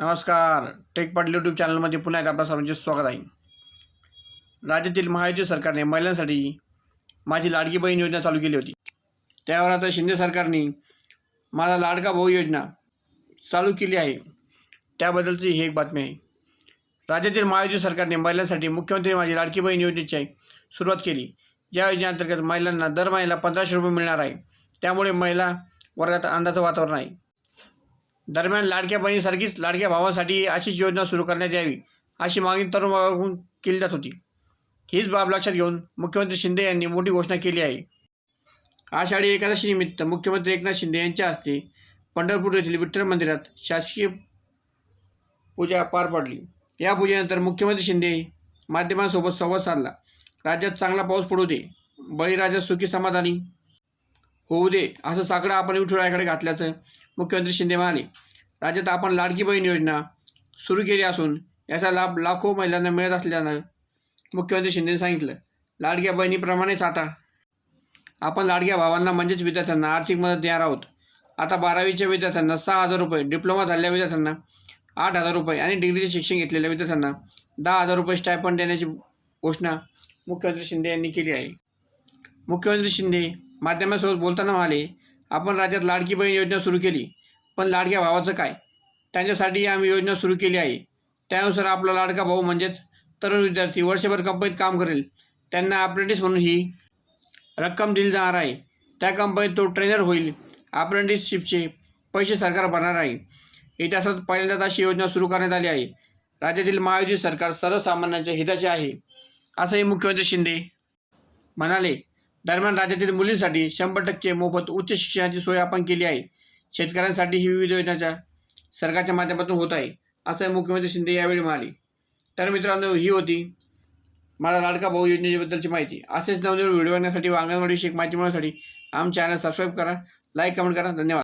नमस्कार. Take Patil YouTube चॅनलमध्ये पुन्हा एकदा आपल्या सर्वांचे स्वागत आहे. राज्यातील महायुती सरकारने महिलांसाठी माझी लाडकी बहीण योजना चालू केली होती. त्यावर आता शिंदे सरकारने माझा लाडका भाऊ योजना चालू केली आहे. त्याबद्दलची ही एक बातमी आहे. राज्यातील महायुती सरकारने महिलांसाठी मुख्यमंत्री माझी लाडकी बहीण योजनेची सुरुवात केली. या योजनेअंतर्गत महिलांना दर महिन्याला पंधराशे रुपये मिळणार आहे. त्यामुळे महिला वर्गात आनंदाचं वातावरण आहे. दरम्यान लाडक्या बहिणीसारखीच लाडक्या भावासाठी अशीच योजना सुरू करण्यात यावी अशी मागणी तरुण वर्गाकडून केली जात होती. हीच बाब लक्षात घेऊन मुख्यमंत्री शिंदे यांनी मोठी घोषणा केली आहे. आषाढी एकादशी निमित्त मुख्यमंत्री एकनाथ शिंदे यांच्या हस्ते पंढरपूर येथील विठ्ठल मंदिरात शासकीय पूजा पार पडली. या पूजेनंतर मुख्यमंत्री शिंदे माध्यमांसोबत संवाद साधला. राज्यात चांगला पाऊस पडू दे. बळीराजा सुखी समाधानी होऊ दे असं साकडं आपण विठुरायाकडे घातल्याचं मुख्यमंत्री शिंदे म्हणाले. राज्यात आपण लाडकी बहीण योजना सुरू केली असून याचा लाभ लाखो महिलांना मिळत असल्यानं मुख्यमंत्री शिंदेने सांगितलं. लाडक्या बहिणीप्रमाणेच आता आपण लाडक्या भावांना म्हणजेच विद्यार्थ्यांना आर्थिक मदत देणार आहोत. आता बारावीच्या विद्यार्थ्यांना सहा हजार रुपये डिप्लोमा झालेल्या विद्यार्थ्यांना आठ हजार रुपये आणि डिग्रीचे शिक्षण घेतलेल्या विद्यार्थ्यांना दहा हजार रुपये स्टायपंड देण्याची घोषणा मुख्यमंत्री शिंदे यांनी केली आहे. मुख्यमंत्री शिंदे माध्यमांसोबत बोलताना म्हणाले आपण राज्यात लाडकी बहीण योजना सुरू केली पण लाडक्या भावाचं काय? त्यांच्यासाठी आम्ही योजना सुरू केली आहे. त्यानुसार आपला लाडका भाऊ म्हणजेच तरुण विद्यार्थी वर्षभर कंपनीत काम करेल. त्यांना अप्रेंटिस म्हणून ही रक्कम दिली जाणार आहे. त्या कंपनीत तो ट्रेनर होईल. अप्रेंटिसशिपचे पैसे सरकार भरणार आहे. इतिहासात पहिल्यांदाच अशी योजना सुरू करण्यात आली आहे. राज्यातील महायुती सरकार सर्वसामान्यांच्या हिताचे आहे असंही मुख्यमंत्री शिंदे म्हणाले. दरम्यान राज्यातील मुलींसाठी शंभर टक्के मोफत उच्च शिक्षणाची सोय आपण केली आहे. शेतकऱ्यांसाठी ही विविध योजनाच्या सरकारच्या माध्यमातून होत आहे असं मुख्यमंत्री शिंदे यावेळी म्हणाले. तर मित्रांनो ही होती माझा लाडका भाऊ योजनेबद्दलची माहिती. असेच नवनवीन व्हिडिओ बघण्यासाठी व अंगणवाडी शिक माहिती मिळवण्यासाठी आमच्या चॅनल सबस्क्राईब करा लाईक कमेंट करा. धन्यवाद.